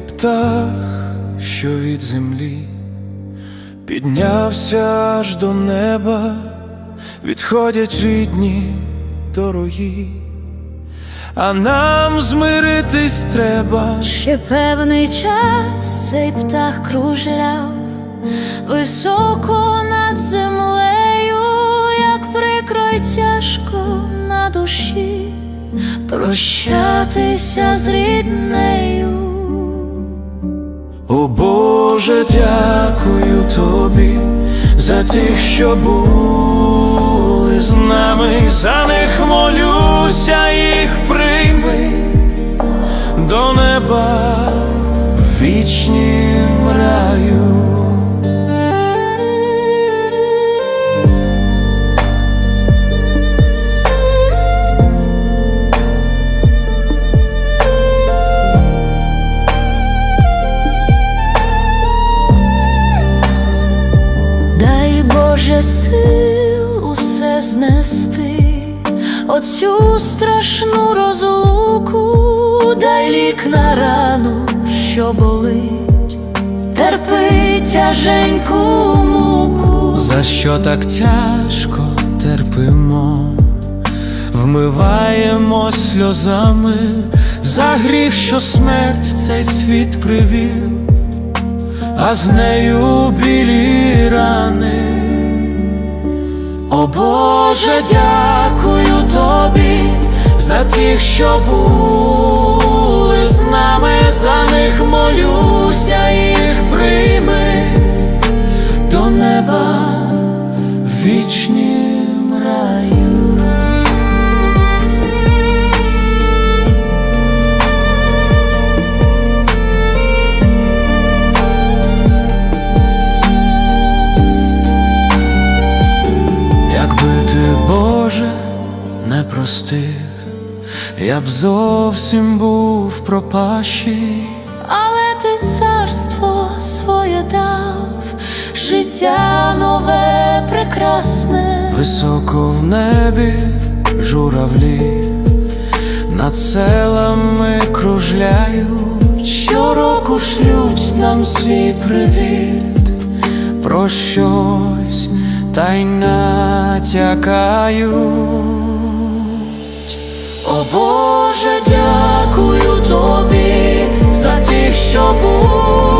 птах, що від землі піднявся аж до неба, відходять рідні дорогі, а нам змиритись треба. Ще певний час цей птах кружляв високо над землею, прощатися з ріднею. О Боже, дякую тобі за тих, що були з нами, за них молюся, їх прийми до неба в вічнім раю. Сил усе знести, оцю страшну розлуку, дай лік на рану, що болить, терпи тяженьку муку. За що так тяжко терпимо, вмиваємо сльозами за гріх, що смерть в цей світ привів, а з нею білі Боже, дякую тобі за тих, що були з нами, за них молюся, простив, я б зовсім був пропащий. Але ти царство своє дав, життя нове, прекрасне. Високо в небі журавлі над селами кружляють, щороку шлють нам свій привіт, про щось та й натякають. О Боже, дякую тобі за тих, що були